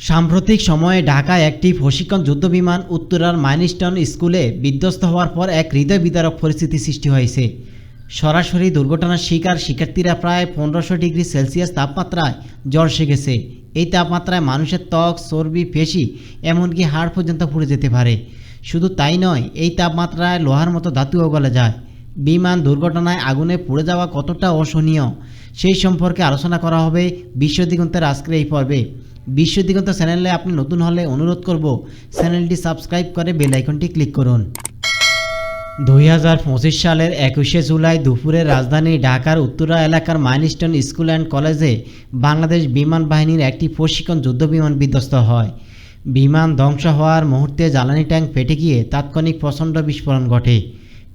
সাম্প্রতিক সময়ে ঢাকায় একটি প্রশিক্ষণ যুদ্ধবিমান উত্তরার মাইনিস্টন স্কুলে বিধ্বস্ত হওয়ার পর এক হৃদয় বিদারক পরিস্থিতি সৃষ্টি হয়েছে। সরাসরি দুর্ঘটনার শিকার শিক্ষার্থীরা প্রায় পনেরোশো ডিগ্রি সেলসিয়াস তাপমাত্রায় জ্বর শিখেছে এই তাপমাত্রায় মানুষের ত্বক, চর্বি, পেশি, এমনকি হাড় পর্যন্ত পুড়ে যেতে পারে। শুধু তাই নয়, এই তাপমাত্রায় লোহার মতো ধাতুও গলে যায়। বিমান দুর্ঘটনায় আগুনে পুড়ে যাওয়া কতটা অসহনীয়, সেই সম্পর্কে আলোচনা করা হবে বিশ্ব দিগন্তের আজকের এই পর্বে। বিশ্ব দিগন্ত চ্যানেলে আপনি নতুন হলে অনুরোধ করব, চ্যানেলটি সাবস্ক্রাইব করে বেল আইকনটি ক্লিক করুন। দুই হাজার পঁচিশ সালের একুশে জুলাই দুপুরে রাজধানী ঢাকার উত্তরা এলাকার মাইলস্টোন স্কুল অ্যান্ড কলেজে বাংলাদেশ বিমান বাহিনীর একটি প্রশিক্ষণ যুদ্ধ বিমান বিধ্বস্ত হয়। বিমান ধ্বংস হওয়ার মুহূর্তে জ্বালানি ট্যাঙ্ক ফেটে গিয়ে তাৎক্ষণিক প্রচণ্ড বিস্ফোরণ ঘটে।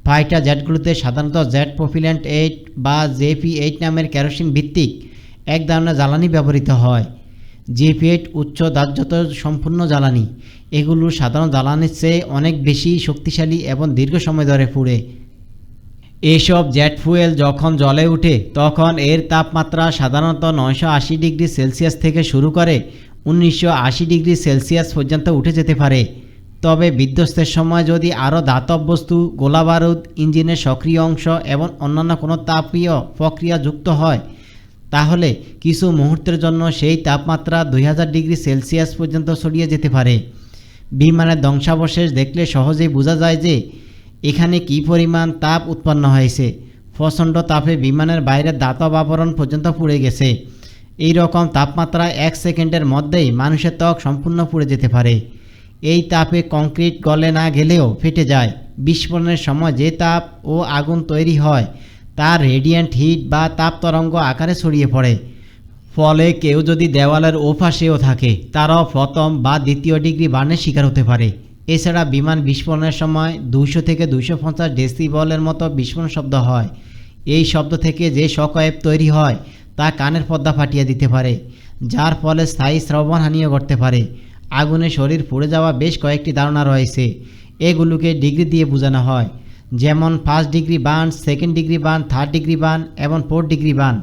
ফাইটার জেটগুলোতে সাধারণত জেট প্রফিল্যান্ট এইট বা জেপি এইট নামের কেরোসিন ভিত্তিক এক ধরনের জ্বালানি ব্যবহৃত হয়। জেপি এইট উচ্চ দাহ্যত সম্পূর্ণ জ্বালানি। এগুলো সাধারণ জ্বালানির চেয়ে অনেক বেশি শক্তিশালী এবং দীর্ঘ সময় ধরে পুড়ে। এসব জেট ফুয়েল যখন জলে ওঠে তখন এর তাপমাত্রা সাধারণত নয়শো আশি ডিগ্রি সেলসিয়াস থেকে শুরু করে উনিশশো আশি ডিগ্রি সেলসিয়াস পর্যন্ত উঠে যেতে পারে। তবে বিধ্বস্তের সময় যদি আরও ধাতব বস্তু, গোলাবারুদ, ইঞ্জিনের সক্রিয় অংশ এবং অন্যান্য কোনো তাপীয় প্রক্রিয়া যুক্ত হয় তাহলে কিছু মুহূর্তের জন্য সেই তাপমাত্রা দুই হাজার ডিগ্রি সেলসিয়াস পর্যন্ত ছড়িয়ে যেতে পারে। বিমানের ধ্বংসাবশেষ দেখলে সহজেই বোঝা যায় যে এখানে কী পরিমাণ তাপ উৎপন্ন হয়েছে। প্রচণ্ড তাপে বিমানের বাইরের দাতব আবরণ পর্যন্ত পুড়ে গেছে। এই রকম তাপমাত্রা এক সেকেন্ডের মধ্যেই মানুষের ত্বক সম্পূর্ণ পুড়ে যেতে পারে। এই তাপে কংক্রিট গলে না গেলেও ফেটে যায়। বিস্ফোরণের সময় যে তাপ ও আগুন তৈরি হয় তার রেডিয়েন্ট হিট বা তাপ তরঙ্গ আকারে ছড়িয়ে পড়ে। ফলে কেউ যদি দেওয়ালের ওপাশেও থাকে, তারাও প্রথম বা দ্বিতীয় ডিগ্রি বার্নের শিকার হতে পারে। এছাড়া বিমান বিস্ফোরণের সময় দুশো থেকে দুশো পঞ্চাশ ডেসিবলের মতো বিস্ফোরণ শব্দ হয়। এই শব্দ থেকে যে শকওয়েভ তৈরি হয়, তা কানের পর্দা ফাটিয়ে দিতে পারে, যার ফলে স্থায়ী শ্রবণহানিও ঘটতে পারে। আগুনে শরীর পুড়ে যাওয়া বেশ কয়েকটি ধারণা রয়েছে। এগুলোকে ডিগ্রি দিয়ে বোঝানো হয়। যেমন first degree burn second degree burn third degree burn এবং fourth degree burn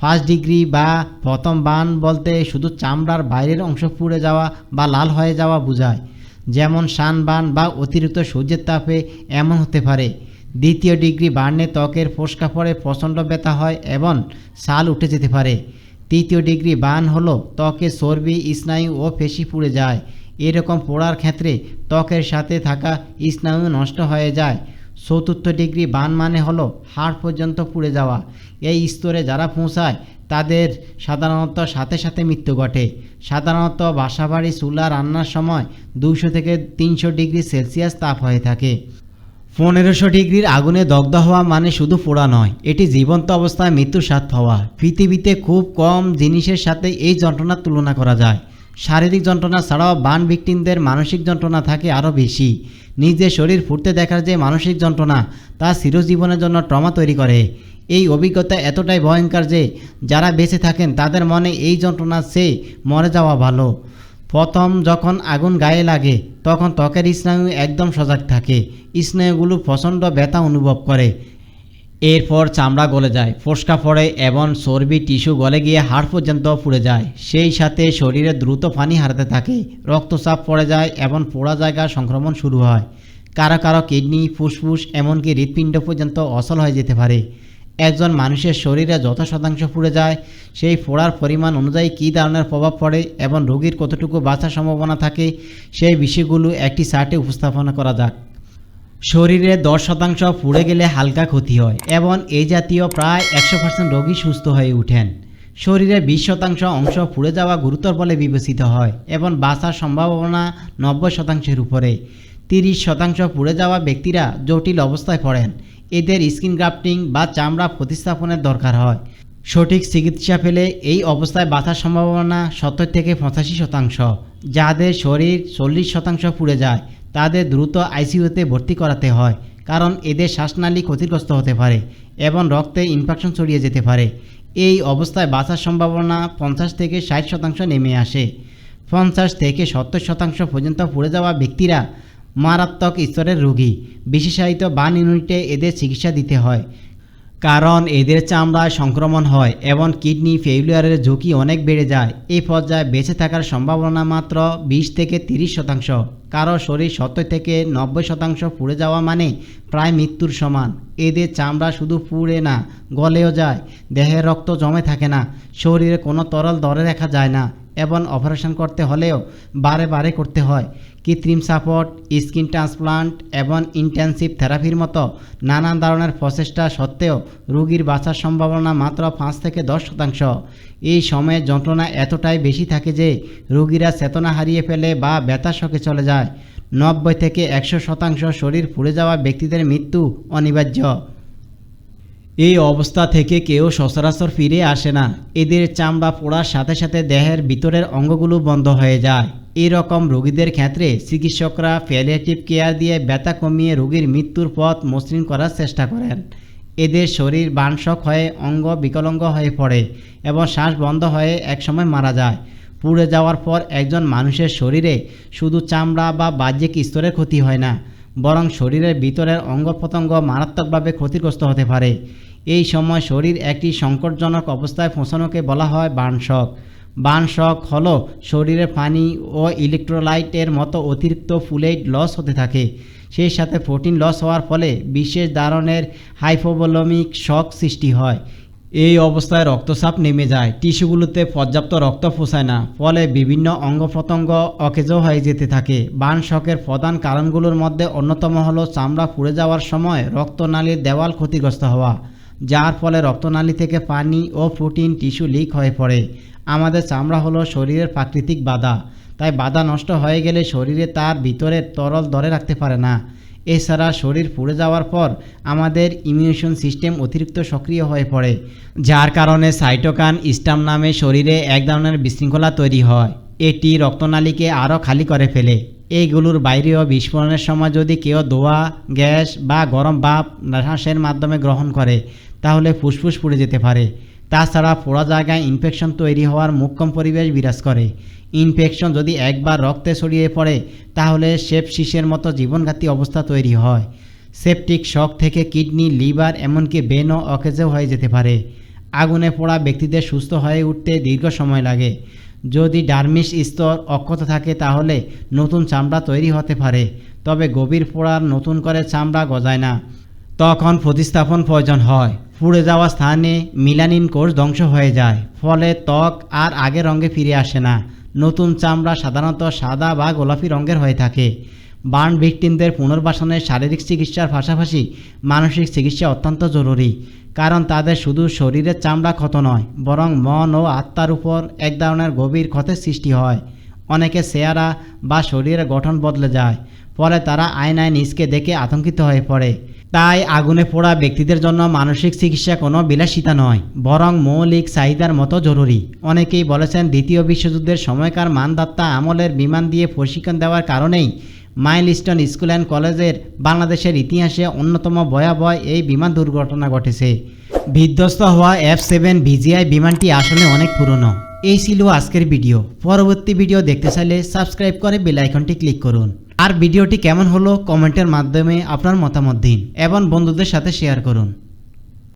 first degree বা প্রথম বান বলতে শুধু চামড়ার বাইরের অংশ পুড়ে যাওয়া বা লাল হয়ে যাওয়া বোঝায়। যেমন শান বান বা অতিরিক্ত সূর্যের তাপে এমন হতে পারে। দ্বিতীয় ডিগ্রি বার্নে ত্বকের ফোসকা পড়ে প্রচণ্ড ব্যথা হয় এবং সাল উঠে যেতে পারে। তৃতীয় ডিগ্রি বান হলো ত্বকে চর্বি, স্নায়ু ও পেশি পুড়ে যায়। এরকম পোড়ার ক্ষেত্রে ত্বকের সাথে থাকা স্নায়ু নষ্ট হয়ে যায়। চতুর্থ ডিগ্রি বান মানে হলো হাড় পর্যন্ত পুড়ে যাওয়া। এই স্তরে যারা পৌঁছায়, তাদের সাধারণত সাথে সাথে মৃত্যু ঘটে। সাধারণত বাসাবাড়ি, চুলা রান্নার সময় দুশো থেকে তিনশো ডিগ্রি সেলসিয়াস তাপ হয়ে থাকে। পনেরোশো ডিগ্রির আগুনে দগ্ধ হওয়া মানে শুধু পোড়া নয়, এটি জীবন্ত অবস্থায় মৃত্যুর স্বাদ পাওয়া। পৃথিবীতে খুব কম জিনিসের সাথে এই যন্ত্রণার তুলনা করা যায়। শারীরিক যন্ত্রণা ছাড়াও বান ভিকটিমদের মানসিক যন্ত্রণা থাকে আরও বেশি। নিজের শরীর ফুটতে দেখার যে মানসিক যন্ত্রণা, তা চিরজীবনের জন্য ট্রমা তৈরি করে। এই অভিজ্ঞতা এতটাই ভয়ঙ্কর যে, যারা বেঁচে থাকেন, তাদের মনে এই যন্ত্রণা চেয়ে মরে যাওয়া ভালো। প্রথম যখন আগুন গায়ে লাগে, তখন ত্বকের স্নায়ু একদম সজাগ থাকে। স্নায়ুগুলো প্রচণ্ড ব্যথা অনুভব করে। এরপর চামড়া গলে যায়, ফোসকা পড়ে এবং চর্বি টিস্যু গলে গিয়ে হাড় পর্যন্ত পুড়ে যায়। সেই সাথে শরীরে দ্রুত পানি হারাতে থাকে, রক্তচাপ পড়ে যায় এবং পোড়া জায়গা সংক্রমণ শুরু হয়। কারও কারও কিডনি, ফুসফুস এমনকি হৃৎপিণ্ড পর্যন্ত অচল হয়ে যেতে পারে। একজন মানুষের শরীরে যত শতাংশ পুড়ে যায়, সেই ফোড়ার পরিমাণ অনুযায়ী কী ধরনের প্রভাব পড়ে এবং রোগীর কতটুকু বাঁচার সম্ভাবনা থাকে, সেই বিষয়গুলো একটি চার্টে উপস্থাপনা করা যাক। শরীরে দশ শতাংশ পুড়ে গেলে হালকা ক্ষতি হয় এবং এই জাতীয় প্রায় একশো পার্সেন্ট রোগী সুস্থ হয়ে ওঠেন শরীরে বিশ শতাংশ অংশ পুড়ে যাওয়া গুরুতর বলে বিবেচিত হয় এবং বাঁচার সম্ভাবনা নব্বই শতাংশের উপরে। তিরিশ শতাংশ পুড়ে যাওয়া ব্যক্তিরা জটিল অবস্থায় পড়েন। এদের স্কিন গ্রাফটিং বা চামড়া প্রতিস্থাপনের দরকার হয়। সঠিক চিকিৎসা পেলে এই অবস্থায় বাঁচার সম্ভাবনা সত্তর থেকে পঁচাশি শতাংশ, যাদের শরীর চল্লিশ শতাংশ পুড়ে যায়। তাদের দ্রুত আইসিইউতে ভর্তি করাতে হয়, কারণ এদের শ্বাসনালী ক্ষতিগ্রস্ত হতে পারে এবং রক্তে ইনফেকশন ছড়িয়ে যেতে পারে। এই অবস্থায় বাঁচার সম্ভাবনা পঞ্চাশ থেকে ষাট শতাংশ নেমে আসে। পঞ্চাশ থেকে সত্তর শতাংশ পর্যন্ত পড়ে যাওয়া ব্যক্তিরা মারাত্মক স্তরের রোগী। বিশেষায়িত বান ইউনিটে এদের চিকিৎসা দিতে হয়। কারণ এদের চামড়ায় সংক্রমণ হয় এবং কিডনি ফেইলিয়ারের ঝুঁকি অনেক বেড়ে যায়। এই পর্যায়ে বেঁচে থাকার সম্ভাবনা মাত্র বিশ থেকে তিরিশ শতাংশ। কারও শরীর সত্তর থেকে নব্বই শতাংশ পুড়ে যাওয়া মানে প্রায় মৃত্যুর সমান। এদের চামড়া শুধু পুড়ে না, গলেও যায়। দেহের রক্ত জমে থাকে না। শরীরে কোনো তরল ধরে রাখা যায় না। এবং অপারেশন করতে হলেও বারে বারে করতে হয়। কৃত্রিম সাপোর্ট, স্কিন ট্রান্সপ্লান্ট এবং ইন্টেন্সিভ থেরাপির মতো নানান ধরনের প্রচেষ্টা সত্ত্বেও রোগীর বাঁচার সম্ভাবনা মাত্র পাঁচ থেকে দশ শতাংশ। এই সময়ে যন্ত্রণা এতটাই বেশি থাকে যে রোগীরা চেতনা হারিয়ে ফেলে বা ব্যথা শখে চলে যায়। নব্বই থেকে একশো শতাংশ শরীর পুড়ে যাওয়া ব্যক্তিদের মৃত্যু অনিবার্য। এই অবস্থা থেকে কেউ সচরাচর ফিরে আসে না। এদের চামড়া পোড়ার সাথে সাথে দেহের ভিতরের অঙ্গগুলো বন্ধ হয়ে যায়। এই রকম রোগীদের ক্ষেত্রে চিকিৎসকরা প্যালিয়েটিভ কেয়ার দিয়ে ব্যথা কমিয়ে রোগীর মৃত্যুর পথ মসৃণ করার চেষ্টা করেন। এদের শরীর বানশক হয়ে অঙ্গ বিকলঙ্গ হয়ে পড়ে এবং শ্বাস বন্ধ হয়ে একসময় মারা যায়। পুড়ে যাওয়ার পর একজন মানুষের শরীরে শুধু চামড়া বা বাহ্যিক স্তরের ক্ষতি হয় না বরং শরীরের ভিতরের অঙ্গ প্রত্যঙ্গ মারাত্মকভাবে ক্ষতিগ্রস্ত হতে পারে। এই সময় শরীর একটি সংকটজনক অবস্থায় পৌঁছানোকে বলা হয় বার্নশক বার্নশক হলো শরীরে পানি ও ইলেকট্রোলাইটের মতো অতিরিক্ত ফুলেট লস হতে থাকে। সেই সাথে প্রোটিন লস হওয়ার ফলে বিশেষ ধরনের হাইপোবলমিক শক সৃষ্টি হয়। এই অবস্থায় রক্তচাপ নেমে যায়। টিস্যুগুলোতে পর্যাপ্ত রক্ত পৌঁছায় না, ফলে বিভিন্ন অঙ্গ প্রত্যঙ্গ অকেজ হয়ে যেতে থাকে। বান শকের প্রধান কারণগুলোর মধ্যে অন্যতম হলো চামড়া পুড়ে যাওয়ার সময় রক্তনালীর দেওয়াল ক্ষতিগ্রস্ত হওয়া, যার ফলে রক্তনালী থেকে পানি ও প্রোটিন, টিস্যু লিক হয়ে পড়ে। আমাদের চামড়া হলো শরীরের প্রাকৃতিক বাধা, তাই বাধা নষ্ট হয়ে গেলে শরীরে তার ভিতরের তরল ধরে রাখতে পারে না। এছাড়া শরীর পুড়ে যাওয়ার পর আমাদের ইমিউশন সিস্টেম অতিরিক্ত সক্রিয় হয়ে পড়ে, যার কারণে সাইটোকান স্টাম নামে শরীরে এক ধরনের বিশৃঙ্খলা তৈরি হয়। এটি রক্তনালীকে আরও খালি করে ফেলে। এইগুলোর বাইরেও বিস্ফোরণের সময় যদি কেউ দোয়া, গ্যাস বা গরম ভাপ শ্বাসের মাধ্যমে গ্রহণ করে, তাহলে ফুসফুস পুড়ে যেতে পারে। তাছাড়া পোড়া জায়গায় ইনফেকশন তৈরি হওয়ার মুখ্যম পরিবেশ বিরাজ করে। ইনফেকশন যদি একবার রক্তে ছড়িয়ে পড়ে, তাহলে সেপসিসের মতো জীবনঘাতী অবস্থা তৈরি হয়। সেপটিক শক থেকে কিডনি লিভার এমনকি বেনও অকেজেও হয়ে যেতে পারে। আগুনে পোড়া ব্যক্তিদের সুস্থ হয়ে উঠতে দীর্ঘ সময় লাগে। যদি ডার্মিস স্তর অক্ষত থাকে, তাহলে নতুন চামড়া তৈরি হতে পারে, তবে গভীর পোড়ার নতুন করে চামড়া গজায় না। তখন প্রতিস্থাপন প্রয়োজন হয়। পুড়ে যাওয়া স্থানে মিলানিন কোষ ধ্বংস হয়ে যায়। ফলে ত্বক আর আগের রঙে ফিরে আসে না। নতুন চামড়া সাধারণত সাদা বা গোলাপি রঙের হয়ে থাকে। বার্ন ভিকটিমদের পুনর্বাসনে শারীরিক চিকিৎসার পাশাপাশি মানসিক চিকিৎসা অত্যন্ত জরুরি। কারণ তাদের শুধু শরীরের চামড়া ক্ষত নয়, বরং মন ও আত্মার উপর এক ধরনের গভীর ক্ষতের সৃষ্টি হয়। অনেকে চেহারা বা শরীরের গঠন বদলে যায়, ফলে তারা আয়নায় নিজকে দেখে আতঙ্কিত হয়ে পড়ে। তাই আগুনে পোড়া ব্যক্তিদের জন্য মানসিক চিকিৎসা কোনো বিলাসিতা নয়, বরং মৌলিক চাহিদার মতো জরুরি। অনেকেই বলেছেন, দ্বিতীয় বিশ্বযুদ্ধের সময়কার মানদাত্তা আমলের বিমান দিয়ে প্রশিক্ষণ দেওয়ার কারণেই মাইলস্টোন স্কুল অ্যান্ড কলেজের বাংলাদেশের ইতিহাসে অন্যতম ভয়াবহ এই বিমান দুর্ঘটনা ঘটেছে। বিধ্বস্ত হওয়া এফ সেভেন ভিজিআই বিমানটি আসলে অনেক পুরনো। এই ছিল আজকের ভিডিও। পরবর্তী ভিডিও দেখতে চাইলে সাবস্ক্রাইব করে বেল আইকনটি ক্লিক করুন। আর ভিডিওটি কেমন হলো কমেন্টের মাধ্যমে আপনার মতামত দিন এবং বন্ধুদের সাথে শেয়ার করুন।